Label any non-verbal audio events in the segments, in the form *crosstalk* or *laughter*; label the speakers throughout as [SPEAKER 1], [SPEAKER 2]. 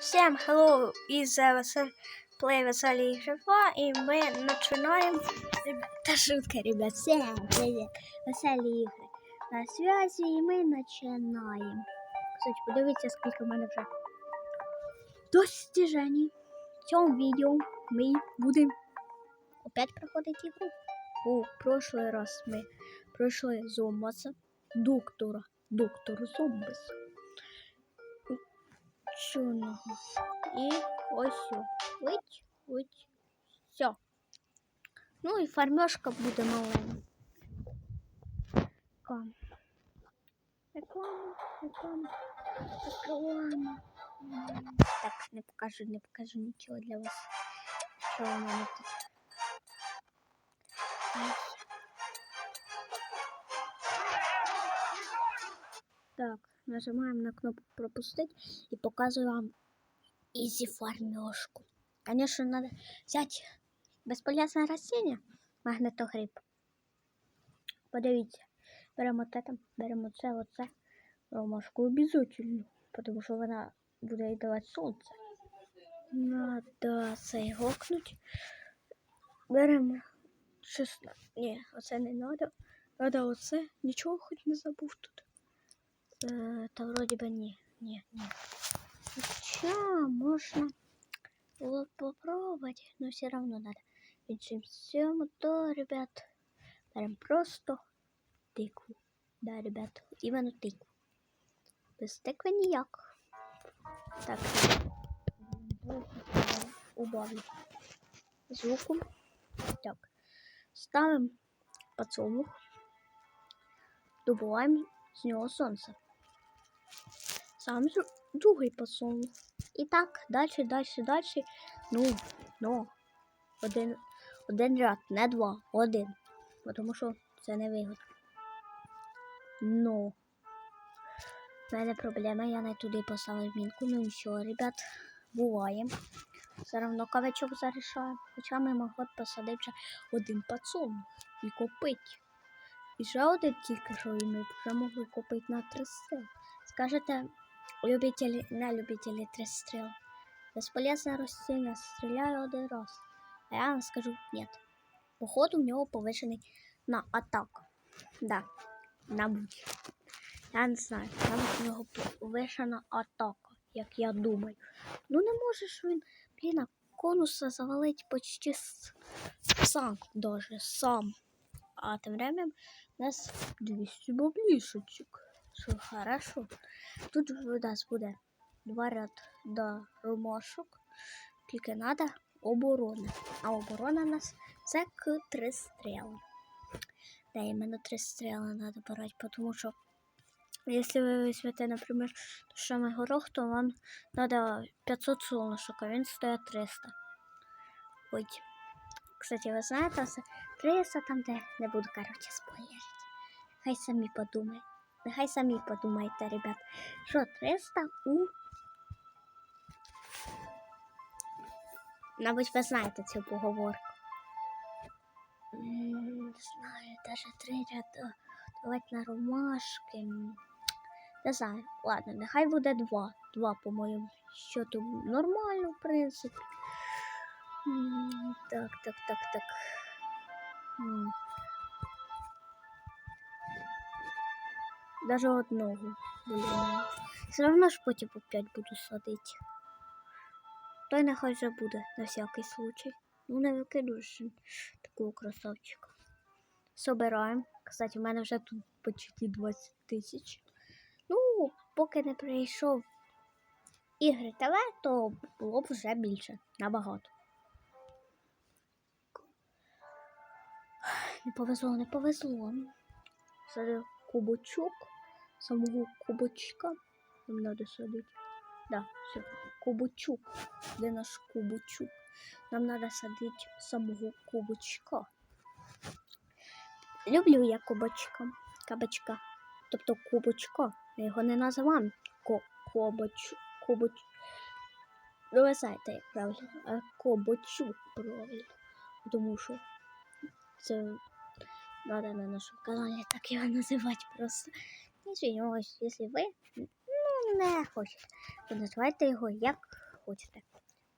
[SPEAKER 1] Всем hello из Весель... Play Веселі ігри 2 и мы начинаем... Ребята, шутка, ребят. Всем привет. Веселі ігри на связи и мы начинаем. Кстати, подивіться, скільки в мене вже достижений. В цьому відео ми будемо опять проходити ігру. У прошлый раз ми пройшли зомбаса, доктора, доктор зомбаса. Чорного. І ось сю. Вить, вить. Все. Ну і фармешка буде маленька. Реклама, реклама, реклама. Так, не покажу, не покажу нічого для вас. Що у мене тут. Ай. Так, Нажимаем на кнопку пропустить и показываю вам изи фармёшку. Конечно, надо взять бесполезное растение, магнитогриб. Подивіться, беремо те там, беремо це, оце, ромашку обязательно, тому що вона буде давати сонце. Надо цей гокнуть. Беремо 16. Ні, оце не надо. Надо оце. Нічого хоч не забув тут. Э, Та вроде бы не, не, не. Хотя можно было попробовать, но все равно надо. Ведь всем то, ребят, прям просто тыкву. Да, ребят, именно тыкву. Без тыквы ніяк. Так, убавлю звуку. Так, ставим подсолнух, добуваем з нього сонце. Сам другий подсолнух. І так, далі, далі, далі. Ну, ну, один, один ряд, не два, один. Тому що це не вигодно. Ну. В мене проблема, я не туди поставив мінку. Ну нічого, ребят, буває. Все одно кавичок зарішаю. Хоча ми могли б посадити вже один подсолнух і купити. І ще один тільки що і ми вже могли купити на три стріл. Скажете, любителі, не любителі три стріл. Безполезне растіння стріляє один раз. А я вам скажу нет. Походу у нього повишений на атаку. Да, на будь. Я не знаю, там у нього повишена атака, як я думаю. Ну не можеш він, блін, конуса завалить почти сам, даже сам. А тим временем у нас 200 баблішечок. Що хорошо. Тут у нас буде два ряд до ромашок. Тільки треба оборона. А оборона у нас це к три стріли. Да, іменно три стріли треба брати, тому що якщо ви візьмете, наприклад, самий горох, то вам треба 500 солнышок, а він стоїть 300. Ой. Кстати, ви знаєте, це 300 там, де не буду, короче, спойлерити. Хай самі подумають. Нехай самі подумайте, ребят. Що 300 у. Мабуть, ви знаєте цю поговорку. Не знаю, даже три ряда. Давайте на ромашки. Не знаю. Ладно, нехай буде два. Два, по-моєму. Що тут нормально, в принципі. Так, так, так, так. Даже одного. Блін. Все одно ж потім по 5 буду садити. То й нехай вже буде на всякий случай. Ну, не викидуєш такого красавчика. Собираємо. Кстати, в мене вже тут почти 20 тисяч. Ну, поки не прийшов ігри ТВ, то було б вже більше. Набагато. Не повезло, не повезло. Садив кубочок. Самого кубочка. Нам надо садить. Да, все. Кубочок. Де наш кубочок? Нам надо садить самого кубочка. Люблю я кубочка. Кабачка. Тобто кубочка. Я його не називаю ко кобоч. Кубоч. Ну, ви знаєте, як правильно. А правильно. Тому що це надо на нашому каналі так його називати просто. Извиняюсь, якщо ви ну, не хочете, то називайте його як хочете.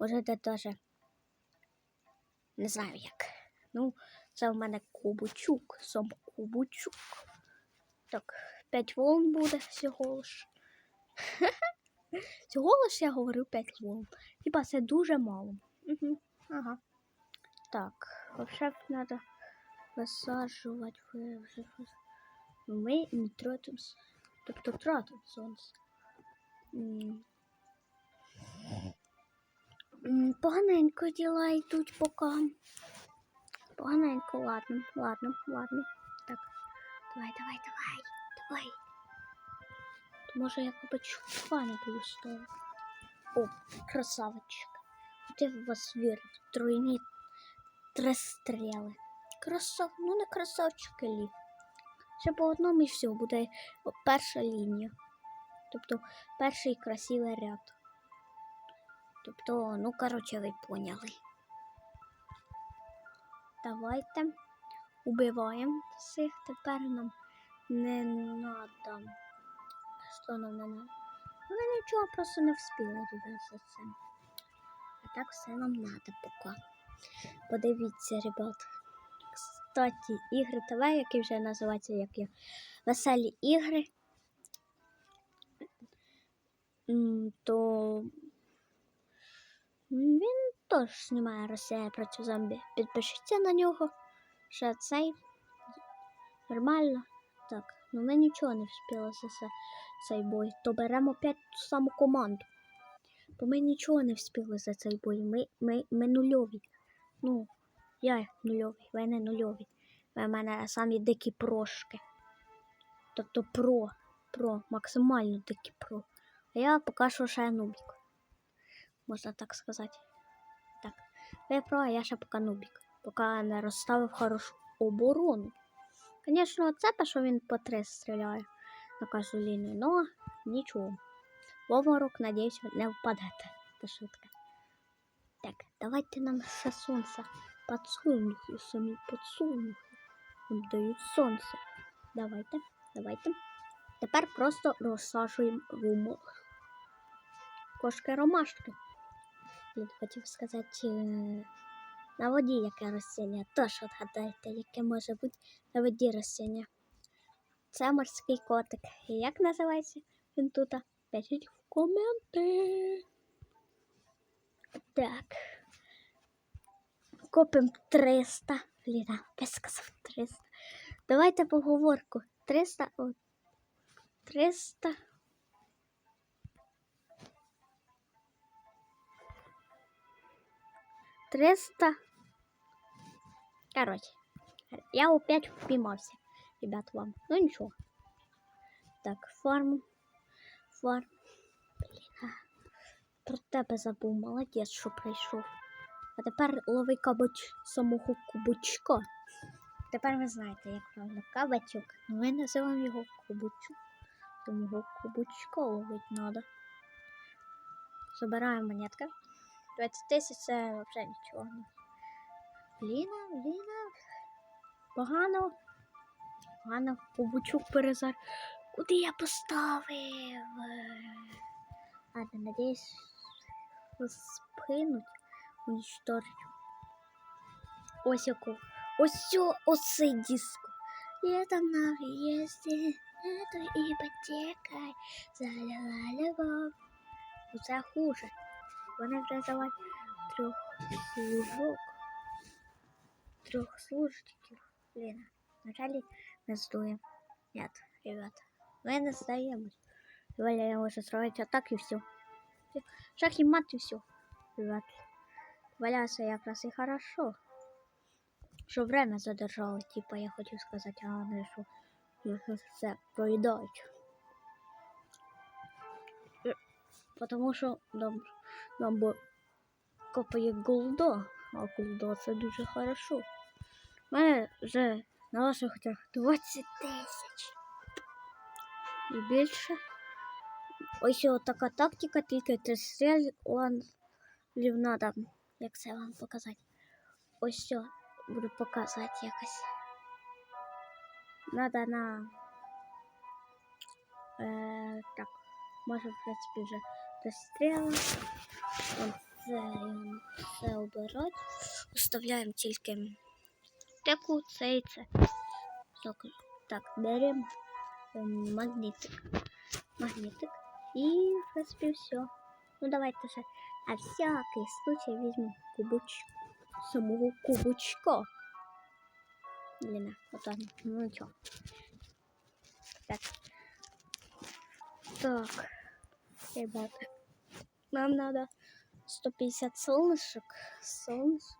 [SPEAKER 1] Можете теж. Не знаю як. Ну, це в мене Кубучук, сам Кубучук. Так, 5 волн буде всього лиш. *laughs* Всього лиш я говорю 5 волн. Хіба це дуже мало. Угу. Ага. Так, взагалі треба висаджувати вже. Ми не тратимо. Тобто тратимо сонце. Поганенько діла йдуть поки. Поганенько, ладно, ладно, ладно. Так. Давай, давай, давай, давай. То може я кабачка не буду ставити. О, красавчик. Де в вас вірить? Тройні три стріли. Красав, ну не красавчик лі. Ще по одному і все, буде перша лінія. Тобто перший красивий ряд. Тобто, ну, коротше, ви поняли. Давайте убиваємо всіх. Тепер нам не надо. Що нам не надо? Ми нічого просто не вспіли, ребят, за це. А так все нам надо поки. Подивіться, ребят. Кстати, ігри ТВ, які вже називаються як я. Веселі ігри. То він теж знімає Росія проти зомбі. Підпишіться на нього. Ще цей. Нормально. Так, ну ми нічого не встигли за цей бой. То беремо опять ту саму команду. Бо ми нічого не встигли за цей бой. Ми, ми, ми нульові. Ну, я нульовий, ви не нульові. В мене самі дикі прошки. Тобто про, про, максимально дикі про. А я поки що ще нубік. Можна так сказати. Так. Ви про, а я ще поки нубік. Поки не розставив хорошу оборону. Звісно, це те, що він по три стріляє на кожну лінію, но нічого. В надіюсь, не впадете. Це шутка. Так, давайте нам ще сонце. Подсолнухи, самі подсолнухи. Нам дають сонце. Давайте, давайте. Тепер просто розсаджуємо румок. Кошки ромашки. Я хотів сказати, е, на воді яке ростіння. Тож отгадайте, яке може бути на воді ростіння. Це морський котик. І як називається він тут? Пишіть в коменти. Так. Копим 300. Ліна, я сказав 300. Давайте поговорку. 300. О, 300. Триста. Короче, я опять впіймався, ребят, вам. Ну нічого. Так, фарм. Фарм. Блін. Про тебе забув, молодець, що прийшов. А тепер лови кабач самого кубочка. Тепер ви знаєте, як правильно кабачок. Ну, ми називаємо його кубочок. Тому його кубочка ловить треба. Забираємо монетки. 20 тисяч це взагалі нічого. Ліна, Ліна. Погано. Погано. Кубочок перезар. Куди я поставив? Ладно, надіюсь, спинуть, уничтожить. Ось яку. Ось цю, оцей диско. Летом на въезде этой ипотекой залила любовь. Це хуже. Вони вже давай трьох служок. Трьох служників. Блін, вначалі ми здуємо. Нет, ребята, мы не сдаемся. Валя, я уже строить атак и все. Шах и мат и все. Ребят, Валяться якраз и хорошо. Що время задержали, типа я хочу сказати, а не все проїдають. Е, Потому що нам, нам бо копає голда, а голда це дуже хорошо. У мене вже на ваших очах 20 тисяч. І більше. Ось о, така тактика, тільки три стрілів надо. Як це вам показати? Ось все, буду показувати якось. Надо на. Е, так, може, в принципі, вже три стріли. брати. Оставляємо тільки таку, це і це. Так, беремо ем, магнітик. Магнітик. І, в принципі, все. Ну, давайте ще на всякий случай візьму кубоч... самого кубочка. Блін, отак, ну нічого. Так. Так, ребята, нам надо 150 солнышек. Солнышек.